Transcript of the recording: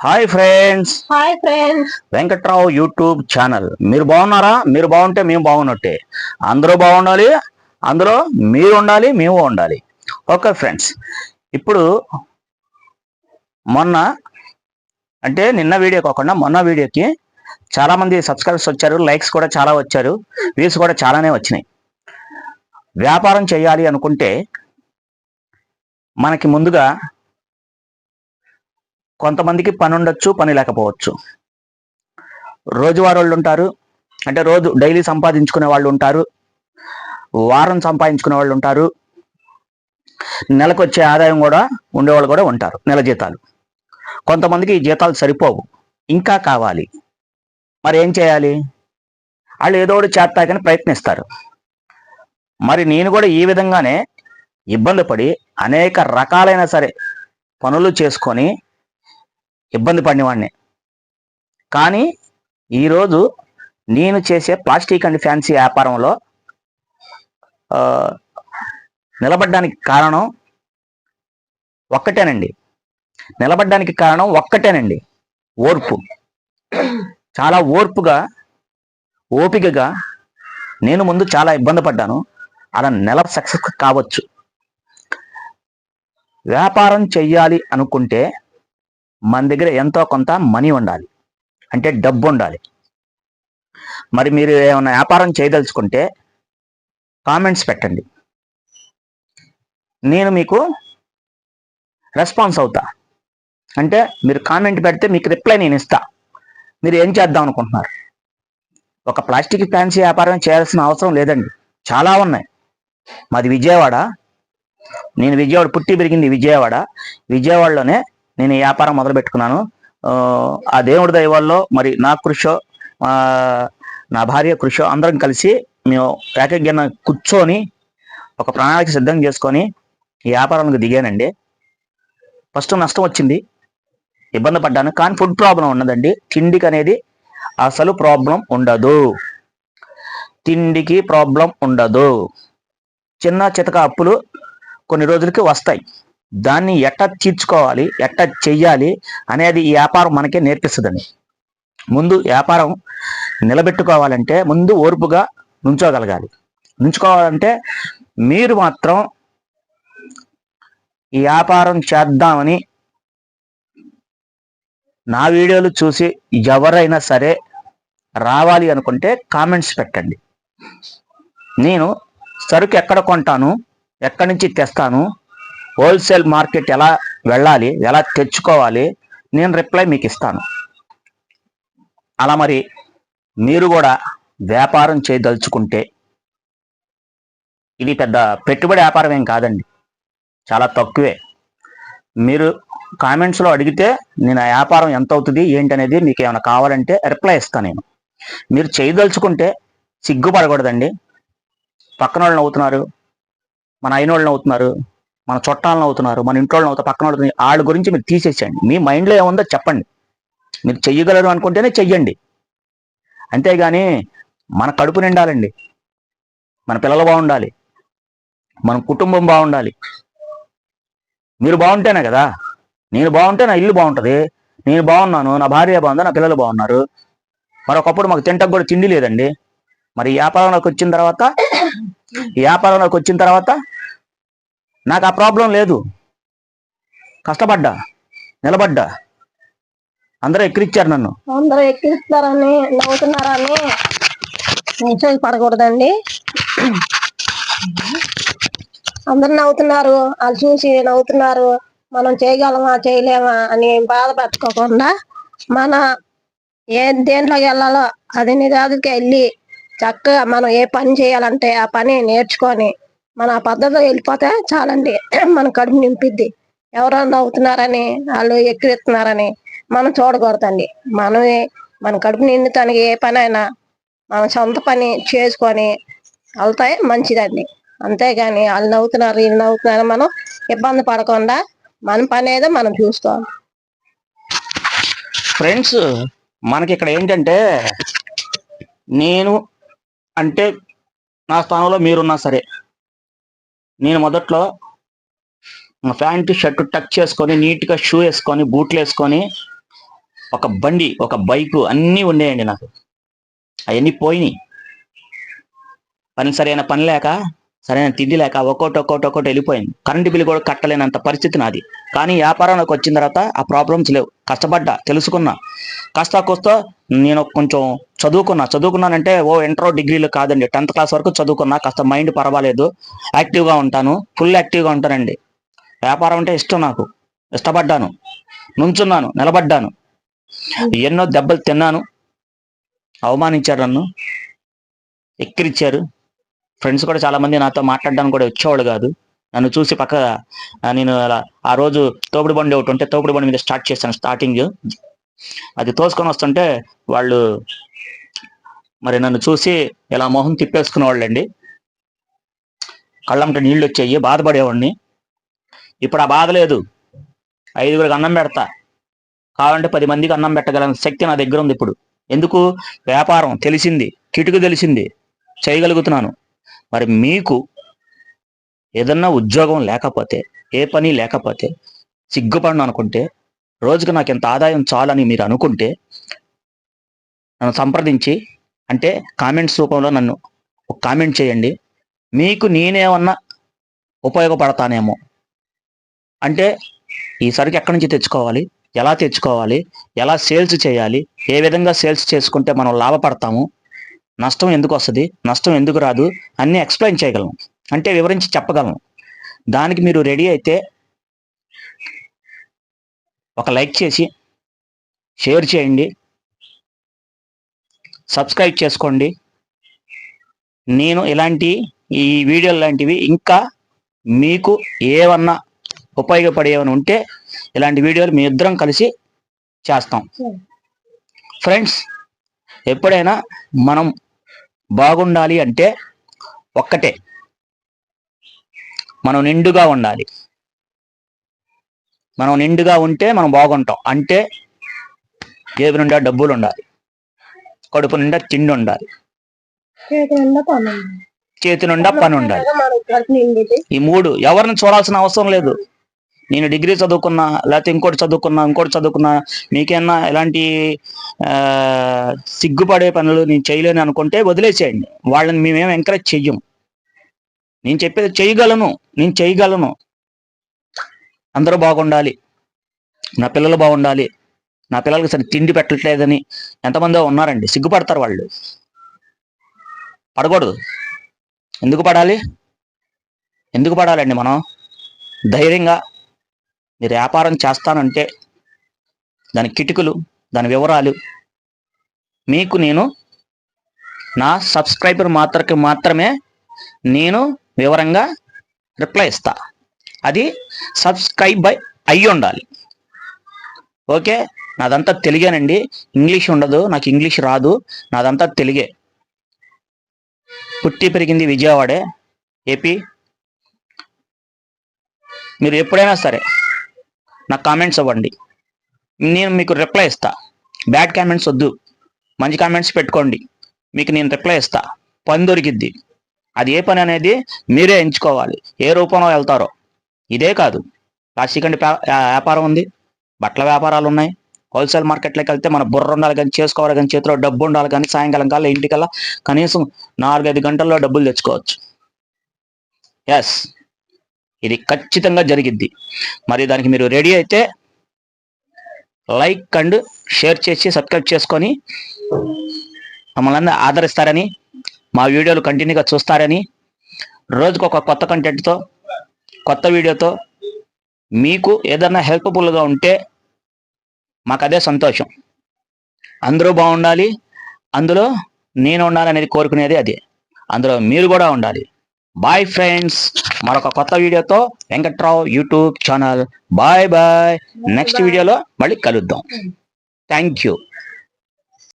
Hi friends hi friends Venkatrao YouTube channel. మీరు బాగున్నారా? మీరు బాగుంటే మేము బాగున్నట్టే. అందరూ బాగుండాలి అందులో మీరు ఉండాలి మేము ఉండాలి. ఓకే ఫ్రెండ్స్ ఇప్పుడు మొన్న అంటే నిన్న వీడియో కాకుండా మొన్న వీడియోకి చాలా మంది సబ్స్క్రైబర్స్ వచ్చారు లైక్స్ కూడా చాలా వచ్చారు వ్యూస్ కూడా చాలానే వచ్చినాయి. వ్యాపారం చేయాలి అనుకుంటే మనకి ముందుగా కొంతమందికి పని ఉండొచ్చు పని లేకపోవచ్చు. రోజువారు వాళ్ళు ఉంటారు అంటే రోజు డైలీ సంపాదించుకునే వాళ్ళు ఉంటారు వారం సంపాదించుకునే వాళ్ళు ఉంటారు నెలకు వచ్చే ఆదాయం కూడా ఉండేవాళ్ళు కూడా ఉంటారు నెల జీతాలు. కొంతమందికి ఈ జీతాలు సరిపోవు ఇంకా కావాలి. మరి ఏం చేయాలి? వాళ్ళు ఏదో ఒకటి చేస్తాకని ప్రయత్నిస్తారు. మరి నేను కూడా ఈ విధంగానే ఇబ్బంది పడి అనేక రకాలైన సరే పనులు చేసుకొని ఇబ్బంది పడినవాడిని. కానీ ఈరోజు నేను చేసే ప్లాస్టిక్ అండ్ ఫ్యాన్సీ వ్యాపారంలో నిలబడ్డానికి కారణం ఒక్కటేనండి. నిలబడ్డానికి కారణం ఒక్కటేనండి. ఓర్పు. చాలా ఓర్పుగా ఓపికగా నేను ముందు చాలా ఇబ్బంది పడ్డాను. అలా నెల సక్సెస్ కావచ్చు. వ్యాపారం చెయ్యాలి అనుకుంటే మన దగ్గర ఎంతో కొంత మనీ ఉండాలి. అంటే డబ్బు ఉండాలి. మరి మీరు ఏమైనా వ్యాపారం చేయదలుచుకుంటే కామెంట్స్ పెట్టండి. నేను మీకు రెస్పాన్స్ అవుతా. అంటే మీరు కామెంట్ పెడితే మీకు రిప్లై నేను ఇస్తా. మీరు ఏం చేద్దాం అనుకుంటున్నారు? ఒక ప్లాస్టిక్ ఫ్యాన్సీ వ్యాపారం చేయాల్సిన అవసరం లేదండి. చాలా ఉన్నాయి. మాది విజయవాడ. నేను విజయవాడ పుట్టి పెరిగింది విజయవాడ. విజయవాడలోనే నేను ఈ వ్యాపారం మొదలు పెట్టుకున్నాను. ఆ, దేవుడి దైవాల్లో మరి నా కృషో నా భార్య కృషో అందరం కలిసి మేము ఏకజ్ఞాన కూర్చొని ఒక ప్రణాళిక సిద్ధం చేసుకొని ఈ వ్యాపారానికి దిగానండి. ఫస్ట్ నష్టం వచ్చింది. ఇబ్బంది పడ్డాను. కానీ ఫుడ్ ప్రాబ్లం ఉన్నదండి. తిండికి అనేది అసలు ప్రాబ్లం ఉండదు. తిండికి ప్రాబ్లం ఉండదు. చిన్న చితక అప్పులు కొన్ని రోజులకి వస్తాయి. దాన్ని ఎట్ట తీర్చుకోవాలి ఎట్ట చెయ్యాలి అనేది ఈ వ్యాపారం మనకే నేర్పిస్తుందండి. ముందు వ్యాపారం నిలబెట్టుకోవాలంటే ముందు ఓర్పుగా నుంచోగలగాలి. నుంచుకోవాలంటే మీరు మాత్రం ఈ వ్యాపారం చేద్దామని నా వీడియోలు చూసి ఎవరైనా సరే రావాలి అనుకుంటే కామెంట్స్ పెట్టండి. నేను సరుకు ఎక్కడ కొంటాను ఎక్కడి నుంచి తెస్తాను హోల్సేల్ మార్కెట్ ఎలా వెళ్ళాలి ఎలా తెచ్చుకోవాలి నేను రిప్లై మీకు ఇస్తాను. అలా మరి మీరు కూడా వ్యాపారం చేయదలుచుకుంటే ఇది పెద్ద పెట్టుబడి వ్యాపారం ఏం కాదండి. చాలా తక్కువే. మీరు కామెంట్స్లో అడిగితే నేను ఆ వ్యాపారం ఎంత అవుతుంది ఏంటనేది మీకు ఏమైనా కావాలంటే రిప్లై ఇస్తాను నేను. మీరు చేయదలుచుకుంటే సిగ్గుపడకూడదండి. పక్కన వాళ్ళని అవుతున్నారు మన అయిన వాళ్ళని అవుతున్నారు మన చుట్టాలను అవుతున్నారు మన ఇంట్లో అవుతారు పక్కన అవుతుంది వాళ్ళ గురించి మీరు తీసేసేయండి. మీ మైండ్లో ఏముందో చెప్పండి. మీరు చెయ్యగలరు అనుకుంటేనే చెయ్యండి. అంతేగాని మన కడుపు నిండాలండి. మన పిల్లలు బాగుండాలి. మన కుటుంబం బాగుండాలి. మీరు బాగుంటేనే కదా. నేను బాగుంటే నా ఇల్లు బాగుంటుంది. నేను బాగున్నాను నా భార్య బాగుంది నా పిల్లలు బాగున్నారు. మరొకప్పుడు మాకు తింటకు కూడా తిండి లేదండి. మరి ఈ వ్యాపారంలోకి వచ్చిన తర్వాత ఈ వ్యాపారంలోకి వచ్చిన తర్వాత నాకు ఆ ప్రాబ్లం లేదు. కష్టపడ్డా నిలబడ్డా. అందరూ ఎక్కిరిచ్చారు నన్ను. అందరూ ఎక్కిరిస్తారని నవ్వుతున్నారని నిశ్చయ పడకూడదండి. అందరు నవ్వుతున్నారు వాళ్ళు చూసి నవ్వుతున్నారు మనం చేయగలమా చేయలేమా అని బాధపెట్టుకోకుండా మన ఏ దేంట్లోకి వెళ్ళాలో అది నిజాదికి వెళ్ళి చక్కగా మనం ఏ పని చేయాలంటే ఆ పని నేర్చుకొని మన ఆ పద్ధతిలో వెళ్ళిపోతే చాలండి. మన కడుపు నింపిద్ది. ఎవరన్నా నవ్వుతున్నారని వాళ్ళు ఎక్కిరిస్తున్నారని మనం చూడకూడదండి. మనమే మన కడుపు నిండుతానికి ఏ పని అయినా మన సొంత పని చేసుకొని వెళ్తాయి మంచిదండి. అంతేగాని వాళ్ళు నవ్వుతున్నారు వీళ్ళు నవ్వుతున్నారు మనం ఇబ్బంది పడకుండా మన పని ఏదో మనం చూసుకోవాలి. ఫ్రెండ్స్ మనకి ఇక్కడ ఏంటంటే నేను అంటే నా స్థానంలో మీరున్నా సరే నేను మొదట్లో ప్యాంటు షర్ట్ టక్ చేసుకొని నీట్గా షూ వేసుకొని బూట్లు వేసుకొని ఒక బండి ఒక బైక్ అన్నీ ఉండేయండి నాకు. అవన్నీ పోయినాయి. పని సరైన పని లేక సరైన తిండి లేక ఒక్కోటి ఒక్కోటి ఒక్కోటి వెళ్ళిపోయింది. కరెంటు బిల్లు కూడా కట్టలేనంత పరిస్థితి నాది. కానీ వ్యాపారంలోకి వచ్చిన తర్వాత ఆ ప్రాబ్లమ్స్ లేవు. కష్టపడ్డా తెలుసుకున్నా. కాస్త కోస్త నేను కొంచెం చదువుకున్నా. చదువుకున్నానంటే ఓ ఇంటర్ డిగ్రీలు కాదండి. టెన్త్ క్లాస్ వరకు చదువుకున్నా. కాస్త మైండ్ పర్వాలేదు. యాక్టివ్గా ఉంటాను. ఫుల్ యాక్టివ్గా ఉంటానండి. వ్యాపారం అంటే ఇష్టం నాకు. ఇష్టపడ్డాను. నుంచున్నాను. నిలబడ్డాను. ఎన్నో దెబ్బలు తిన్నాను. అవమానించారు నన్ను. ఎక్కిరిచ్చారు. ఫ్రెండ్స్ కూడా చాలా మంది నాతో మాట్లాడడానికి కూడా వచ్చేవాళ్ళు కాదు. నన్ను చూసి పక్క నేను అలా ఆ రోజు తోపుడు బండి ఒకటి ఉంటే తోపుడు బండి మీద స్టార్ట్ చేశాను స్టార్టింగ్ అది తోసుకొని వస్తుంటే వాళ్ళు మరి నన్ను చూసి ఇలా మొహం తిప్పేసుకునే వాళ్ళండి కళ్ళంట నీళ్ళు వచ్చాయి బాధపడేవాడిని. ఇప్పుడు ఆ బాధ లేదు. ఐదుగురికి అన్నం పెడతా. కావాలంటే పది మందికి అన్నం పెట్టగల శక్తి నా దగ్గర ఉంది ఇప్పుడు. ఎందుకు? వ్యాపారం తెలిసింది. కిటుకు తెలిసింది. చేయగలుగుతున్నాను. మరి మీకు ఏదన్నా ఉద్యోగం లేకపోతే ఏ పని లేకపోతే సిగ్గుపడను అనుకుంటే రోజుకు నాకు ఎంత ఆదాయం చాలని మీరు అనుకుంటే నన్ను సంప్రదించి అంటే కామెంట్స్ రూపంలో నన్ను ఒక కామెంట్ చేయండి. మీకు నేనేమన్నా ఉపయోగపడతానేమో. అంటే ఈ సరుకు ఎక్కడి నుంచి తెచ్చుకోవాలి? ఎలా తెచ్చుకోవాలి? ఎలా సేల్స్ చేయాలి? ఏ విధంగా సేల్స్ చేసుకుంటే మనం లాభపడతాము? నష్టం ఎందుకు వస్తుంది? నష్టం ఎందుకు రాదు? అన్నీ ఎక్స్ప్లెయిన్ చేయగలను అంటే వివరించి చెప్పగలను దానికి మీరు రెడీ అయితే ఒక లైక్ చేసి షేర్ చేయండి. సబ్స్క్రైబ్ చేసుకోండి. నేను ఇలాంటి ఈ వీడియోలు లాంటివి ఇంకా మీకు ఏమన్నా ఉపయోగపడేవని ఉంటే ఇలాంటి వీడియోలు మీ ఇద్దరం కలిసి చేస్తాం. ఫ్రెండ్స్ ఎప్పుడైనా మనం బాగుండాలి అంటే ఒక్కటే. మనం నిండుగా ఉండాలి. మనం నిండుగా ఉంటే మనం బాగుంటాం. అంటే జేబు నిండా డబ్బులు ఉండాలి. కడుపు నిండా తిండి ఉండాలి. చేతి నిండా పని ఉండాలి. ఈ మూడు ఎవరిని చూడాల్సిన అవసరం లేదు. నేను డిగ్రీ చదువుకున్నా లేకపోతే ఇంకోటి చదువుకున్నా ఇంకోటి చదువుకున్నా మీకేమన్నా ఎలాంటి సిగ్గుపడే పనులు నేను చేయలేను అనుకుంటే వదిలేసేయండి. వాళ్ళని మేమేం ఎంకరేజ్ చెయ్యం. నేను చెప్పేది చేయగలను నేను చేయగలను. అందరూ బాగుండాలి. నా పిల్లలు బాగుండాలి. నా పిల్లలకి సరే తిండి పెట్టట్లేదని ఎంతమందో ఉన్నారండి. సిగ్గుపడతారు వాళ్ళు. పడకూడదు. ఎందుకు పడాలి? ఎందుకు పడాలండి మనం? ధైర్యంగా మీరు వ్యాపారం చేస్తానంటే దాని కిటుకులు దాని వివరాలు మీకు నేను నా సబ్స్క్రైబర్ మాత్రకి మాత్రమే నేను వివరంగా రిప్లై ఇస్తా. అది సబ్స్క్రైబ్ బై అయ్యి ఉండాలి. ఓకే? నాదంతా తెలుగేనండి. ఇంగ్లీష్ ఉండదు నాకు ఇంగ్లీష్ రాదు నాదంతా తెలుగే. పుట్టి పెరిగింది విజయవాడే ఏపీ. మీరు ఎప్పుడైనా సరే నాకు కామెంట్స్ ఇవ్వండి నేను మీకు రిప్లై ఇస్తా. బ్యాడ్ కామెంట్స్ వద్దు. మంచి కామెంట్స్ పెట్టుకోండి. మీకు నేను రిప్లై ఇస్తా. పని దొరికిద్ది. అది ఏ పని అనేది మీరే ఎంచుకోవాలి. ఏ రూపంలో వెళ్తారో. ఇదే కాదు. ప్లాస్టిక్ అండ్ వ్యాపారం ఉంది. బట్టల వ్యాపారాలు ఉన్నాయి. హోల్సేల్ మార్కెట్లోకి వెళ్తే మన బుర్ర ఉండాలి కానీ చేసుకోవాలి కానీ చేతిలో డబ్బు ఉండాలి కానీ సాయంకాలం కల్లా ఇంటికల్లా కనీసం నాలుగైదు గంటల్లో డబ్బులు తెచ్చుకోవచ్చు. ఎస్ ఇది ఖచ్చితంగా జరిగిద్ది. మరి దానికి మీరు రెడీ అయితే లైక్ అండ్ షేర్ చేసి సబ్స్క్రైబ్ చేసుకొని మమ్మల్ని ఆదరిస్తారని మా వీడియోలు కంటిన్యూగా చూస్తారని రోజుకు ఒక కొత్త కంటెంట్తో కొత్త వీడియోతో మీకు ఏదైనా హెల్ప్ఫుల్గా ఉంటే మాకు అదే సంతోషం. అందరూ బాగుండాలి అందులో నేను ఉండాలనేది కోరుకునేది అదే. అందులో మీరు కూడా ఉండాలి. బాయ్ ఫ్రెండ్స్ మరొక కొత్త వీడియోతో Venkatrao YouTube channel. Bye bye next వీడియోలో మళ్ళీ కలుద్దాం. Thank you